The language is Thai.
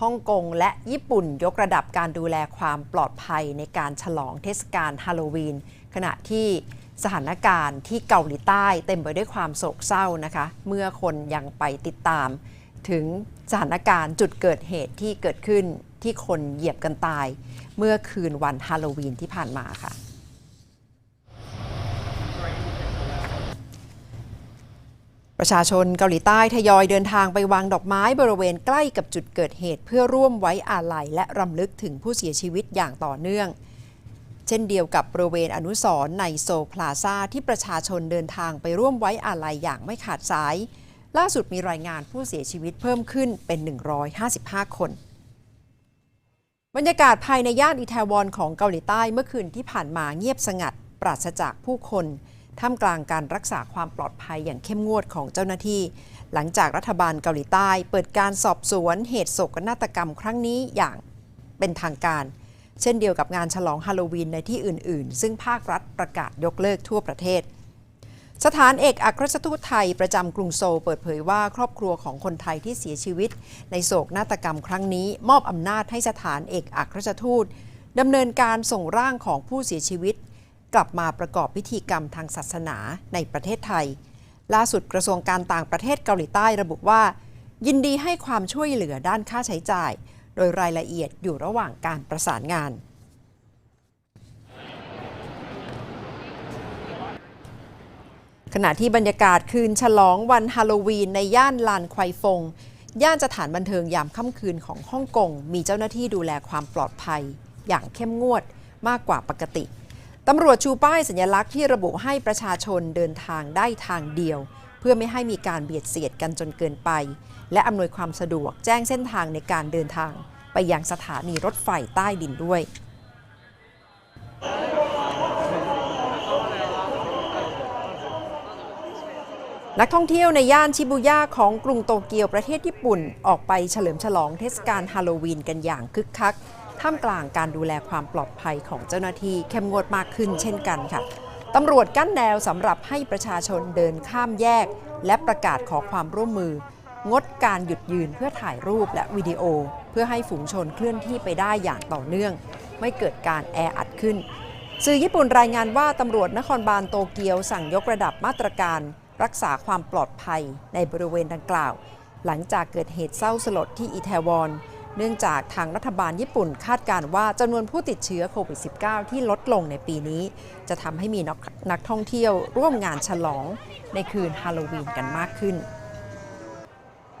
ฮ่องกงและญี่ปุ่นยกระดับการดูแลความปลอดภัยในการฉลองเทศกาลฮาโลวีน ขณะที่สถานการณ์ที่เกาหลีใต้เต็มไปด้วยความโศกเศร้านะคะ เมื่อคนยังไปติดตาม ถึงสถานการณ์จุดเกิดเหตุที่เกิดขึ้นที่คนเหยียบกันตาย เมื่อคืนวันฮาโลวีนที่ผ่านมาค่ะ ประชาชนเกาหลีใต้ทยอยเดินทางไปวางดอกไม้บริเวณใกล้กับจุดเกิดเหตุ เพื่อร่วมไว้อาลัยและรำลึกถึงผู้เสียชีวิตอย่างต่อเนื่อง เช่นเดียวกับบริเวณอนุสรณ์ในโซพลาซาที่ประชาชนเดินทางไปร่วมไว้อาลัยอย่างไม่ขาดสาย ล่าสุดมีรายงานผู้เสียชีวิตเพิ่มขึ้นเป็น 155 คนบรรยากาศภายในย่านอิตาวนของเกาหลีใต้เมื่อคืนที่ผ่านมาเงียบสงัด ปราศจากผู้คน ท่ามกลางการรักษาความปลอดภัยอย่างเข้มงวดของเจ้าหน้าที่ หลังจากรัฐบาลเกาหลีใต้ เปิดการสอบสวนเหตุโศกนาฏกรรมครั้งนี้อย่างเป็นทางการ เช่นเดียวกับงานฉลองฮาโลวีนในที่อื่น ๆ ซึ่งภาครัฐประกาศยกเลิกทั่วประเทศ สถานเอกอัครราชทูตไทยประจำกรุงโซลเปิดเผยว่าครอบครัวของคนไทยที่เสียชีวิต ในโศกนาฏกรรมครั้งนี้ มอบอำนาจให้สถานเอกอัครราชทูตดำเนินการส่งร่างของผู้เสียชีวิต กลับมาประกอบพิธีกรรมทางศาสนาในประเทศไทย ล่าสุดกระทรวงการต่างประเทศเกาหลีใต้ระบุว่า ยินดีให้ความช่วยเหลือด้านค่าใช้จ่าย โดยรายละเอียดอยู่ระหว่างการประสานงานขณะที่บรรยากาศคืนฉลองวันฮาโลวีนในย่านลานควายฟง ย่านสถานบันเทิงยามค่ำคืนของฮ่องกง มีเจ้าหน้าที่ดูแลความปลอดภัย อย่างเข้มงวดมากกว่าปกติ ตำรวจชูป้ายสัญลักษณ์ที่ระบุให้ประชาชนเดินทางได้ทางเดียว เพื่อไม่ให้มีการเบียดเสียดกันจนเกินไป และอำนวยความสะดวกแจ้งเส้นทางในการเดินทาง ไปยังสถานีรถไฟใต้ดินด้วยนักท่องเที่ยวในย่านชิบูย่าของกรุงโตเกียวประเทศญี่ปุ่น ออกไปเฉลิมฉลองเทศกาลฮาโลวีนกันอย่างคึกคัก ท่ามกลางการดูแลความปลอดภัยของเจ้าหน้าที่เข้มงวดมากขึ้นเช่นกันค่ะตำรวจกั้นแนวสำหรับให้ประชาชนเดินข้ามแยก และประกาศขอความร่วมมือ งดการหยุดยืนเพื่อถ่ายรูปและวิดีโอ เพื่อให้ฝูงชนเคลื่อนที่ไปได้อย่างต่อเนื่อง ไม่เกิดการแออัดขึ้น สื่อญี่ปุ่นรายงานว่าตำรวจนครบาลโตเกียวสั่งยกระดับมาตรการ รักษาความปลอดภัยในบริเวณดังกล่าว หลังจากเกิดเหตุเศร้าสลดที่อิตาวน เนื่องจากทางรัฐบาลญี่ปุ่นคาดการว่าจำนวนผู้ติดเชื้อโควิด -19 ที่ลดลงในปีนี้ จะทำให้มีนักท่องเที่ยวร่วมงานฉลองในคืนฮาโลวีนกันมากขึ้น